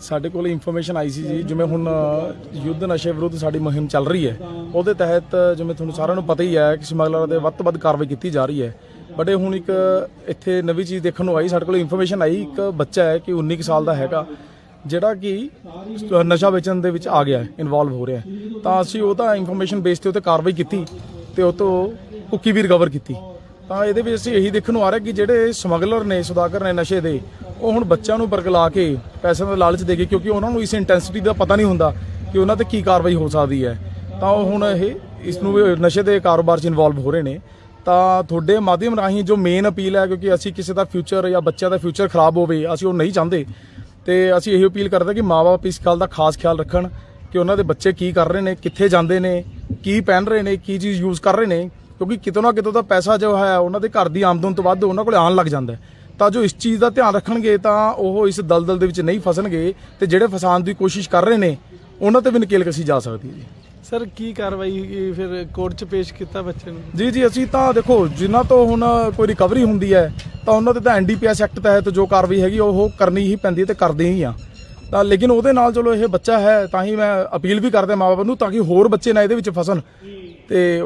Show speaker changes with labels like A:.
A: ਸਾਡੇ ਕੋਲ ਇਨਫੋਰਮੇਸ਼ਨ ਆਈ ਸੀ ਜੀ, ਜਿਵੇਂ ਹੁਣ ਯੁੱਧ ਨਸ਼ੇ ਵਿਰੁੱਧ ਸਾਡੀ ਮੁਹਿੰਮ ਚੱਲ ਰਹੀ ਹੈ। ਉਹਦੇ ਤਹਿਤ, ਜਿਵੇਂ ਤੁਹਾਨੂੰ ਸਾਰਿਆਂ ਨੂੰ ਪਤਾ ਹੀ ਹੈ ਕਿ ਸਮਗਲਰਾਂ ਦੇ ਵੱਧ ਤੋਂ ਵੱਧ ਕਾਰਵਾਈ ਕੀਤੀ ਜਾ ਰਹੀ ਹੈ। ਬਟ ਇਹ ਹੁਣ ਇੱਕ, ਇੱਥੇ ਨਵੀਂ ਚੀਜ਼ ਦੇਖਣ ਨੂੰ ਆਈ, ਸਾਡੇ ਕੋਲ ਇਨਫੋਰਮੇਸ਼ਨ ਆਈ। ਇੱਕ ਬੱਚਾ ਹੈ ਕਿ 19 ਕੁ ਸਾਲ ਦਾ ਹੈਗਾ, ਜਿਹੜਾ ਕਿ ਨਸ਼ਾ ਵੇਚਣ ਦੇ ਵਿੱਚ ਆ ਗਿਆ ਹੈ ਇਨਵੋਲਵ ਹੋ ਰਿਹਾ ਹੈ। ਤਾਂ ਅਸੀਂ ਉਹਦਾ ਇਨਫੋਰਮੇਸ਼ਨ ਬੇਸ ਤੇ ਉੱਤੇ ਕਾਰਵਾਈ ਕੀਤੀ ਤੇ ਉਹ ਤੋਂ ਕੁੱਕੀ ਵੀ ਰਿਕਵਰ ਕੀਤੀ। ਤਾਂ ਇਹਦੇ ਵਿੱਚ ਅਸੀਂ ਇਹੀ ਦੇਖਣ ਨੂੰ ਆ ਰਿਹਾ ਕਿ ਜਿਹੜੇ ਸਮਗਲਰ ਨੇ, ਸੁਦਾਗਰ ਨੇ ਨਸ਼ੇ ਦੇ ਉਹ ਹੁਣ ਬੱਚਿਆਂ ਨੂੰ ਬਰਗਲਾ ਕੇ ਪੈਸਿਆਂ ਦਾ ਲਾਲਚ ਦੇ ਕੇ, ਕਿਉਂਕਿ ਉਹਨਾਂ ਨੂੰ ਇਸ ਇੰਟੈਂਸਿਟੀ ਦਾ ਪਤਾ ਨਹੀਂ ਹੁੰਦਾ ਕਿ ਉਹਨਾਂ ਤੇ ਕੀ ਕਾਰਵਾਈ ਹੋ ਸਕਦੀ ਹੈ। ਤਾਂ ਉਹ ਹੁਣ ਇਹ, ਇਸ ਨੂੰ ਵੀ ਨਸ਼ੇ ਦੇ ਕਾਰੋਬਾਰ 'ਚ ਇਨਵੋਲਵ ਹੋ ਰਹੇ ਨੇ। ਤਾਂ ਤੁਹਾਡੇ ਮਾਧਿਅਮ ਰਾਹੀਂ ਜੋ ਮੇਨ ਅਪੀਲ ਹੈ, ਕਿਉਂਕਿ ਅਸੀਂ ਕਿਸੇ ਦਾ ਫਿਊਚਰ ਜਾਂ ਬੱਚਿਆਂ ਦਾ ਫਿਊਚਰ ਖਰਾਬ ਹੋਵੇ, ਅਸੀਂ ਉਹ ਨਹੀਂ ਚਾਹੁੰਦੇ। ਤੇ ਅਸੀਂ ਇਹ ਅਪੀਲ ਕਰਦੇ ਕਿ ਮਾਪੇ ਇਸ ਗੱਲ ਦਾ ਖਾਸ ਖਿਆਲ ਰੱਖਣ ਕਿ ਉਹਨਾਂ ਦੇ ਬੱਚੇ ਕੀ ਕਰ ਰਹੇ ਨੇ, ਕਿੱਥੇ ਜਾਂਦੇ ਨੇ, ਕੀ ਪਹਿਨ ਰਹੇ ਨੇ, ਕੀ ਚੀਜ਼ ਯੂਜ਼ ਕਰ ਰਹੇ ਨੇ। ਕਿਉਂਕਿ ਕਿਤੋਂ ਨਾ ਕਿਤੋਂ ਤਾਂ ਪੈਸਾ ਜੋ ਹੈ, ਉਹਨਾਂ ਦੇ ਘਰ ਦੀ ਆਮਦਨ ਤੋਂ ਵੱਧ ਉਹਨਾਂ ਕੋਲ ਆਉਣ ਲੱਗ ਜਾਂਦਾ ਹੈ। ਤਾਂ ਜੋ ਇਸ ਚੀਜ਼ ਦਾ ਧਿਆਨ ਰੱਖਣਗੇ ਤਾਂ ਉਹ ਇਸ ਦਲਦਲ ਦੇ ਵਿੱਚ ਨਹੀਂ ਫਸਣਗੇ ਤੇ ਜਿਹੜੇ ਫਸਾਉਣ ਦੀ ਕੋਸ਼ਿਸ਼ ਕਰ ਰਹੇ ਨੇ ਉਹਨਾਂ ਤੇ ਵੀ ਨਕੇਲ ਕਸੀ ਜਾ ਸਕਦੀ ਹੈ ਜੀ।
B: ਸਰ ਕੀ ਕਾਰਵਾਈ ਫਿਰ ਕੋਰਟ 'ਚ ਪੇਸ਼ ਕੀਤਾ ਬੱਚੇ ਨੂੰ?
A: ਜੀ ਜੀ ਅਸੀਂ ਤਾਂ ਦੇਖੋ ਜਿਨ੍ਹਾਂ ਤੋਂ ਹੁਣ ਕੋਈ ਰਿਕਵਰੀ ਹੁੰਦੀ ਹੈ ਤਾਂ ਉਹਨਾਂ ਤੇ ਤਾਂ ਐਨਡੀਪੀਐਸ ਐਕਟ ਤਹਿਤ ਜੋ ਕਾਰਵਾਈ ਹੈਗੀ ਉਹ ਕਰਨੀ ਹੀ ਪੈਂਦੀ ਹੈ ਤੇ ਕਰਦੇ ਹੀ ਆ। ਤਾਂ ਲੇਕਿਨ ਉਹਦੇ ਨਾਲ ਚਲੋ ਇਹ ਬੱਚਾ ਹੈ ਤਾਂ ਹੀ ਮੈਂ ਅਪੀਲ ਵੀ ਕਰਦਾ ਮਾਪਿਆਂ ਨੂੰ ਤਾਂ ਕਿ ਹੋਰ ਬੱਚੇ ਨਾ ਇਹਦੇ ਵਿੱਚ ਫਸਣ। ਤੇ